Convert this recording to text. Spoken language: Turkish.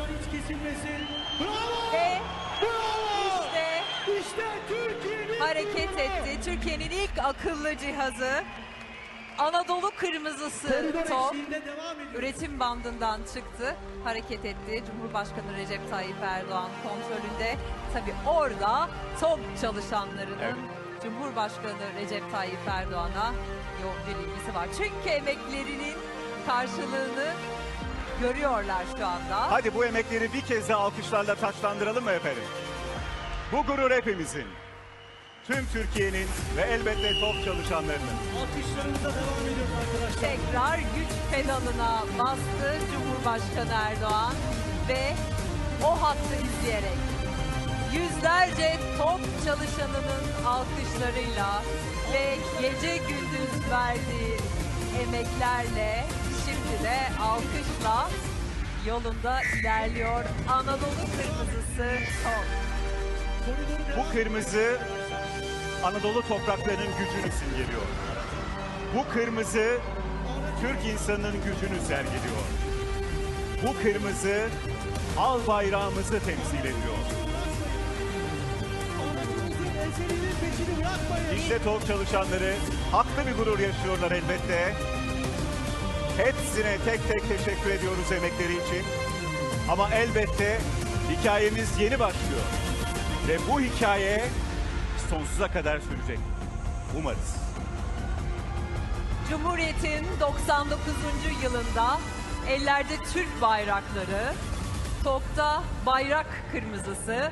alkışlar hiç kesilmesin. Bravo! Ve Bravo! işte İşte Türkiye'nin hareket gururu. etti. Türkiye'nin ilk akıllı cihazı Anadolu kırmızısı Koridor top eşliğinde devam ediyor. üretim bandından çıktı. Hareket etti. Cumhurbaşkanı Recep Tayyip Erdoğan kontrolünde. Tabi orada top çalışanlarının Evet. Cumhurbaşkanı Recep Tayyip Erdoğan'a yoğun bir ilgisi var. Çünkü emeklerinin karşılığını görüyorlar şu anda. Hadi bu emekleri bir kez daha alkışlarla taçlandıralım mı efendim? Bu gurur hepimizin. Tüm Türkiye'nin ve elbette top çalışanlarının. Alkışlarımıza devam ediyoruz arkadaşlar. tekrar güç pedalına bastı Cumhurbaşkanı Erdoğan ve o hattı izleyerek yüzlerce top çalışanının alkışlarıyla ve gece gündüz verdiği emeklerle şimdi de alkışla yolunda ilerliyor Anadolu Kırmızısı devam Bu kırmızı Anadolu topraklarının gücünü simgeliyor. Bu kırmızı Türk insanının gücünü sergiliyor. Bu kırmızı al bayrağımızı temsil ediyor. İşte top çalışanları haklı bir gurur yaşıyorlar elbette. Hepsine tek tek teşekkür ediyoruz emekleri için. Ama elbette hikayemiz yeni başlıyor. Ve bu hikaye sonsuza kadar sürecek. Umarız. Cumhuriyet'in 99. yılında ellerde Türk bayrakları, topta bayrak kırmızısı,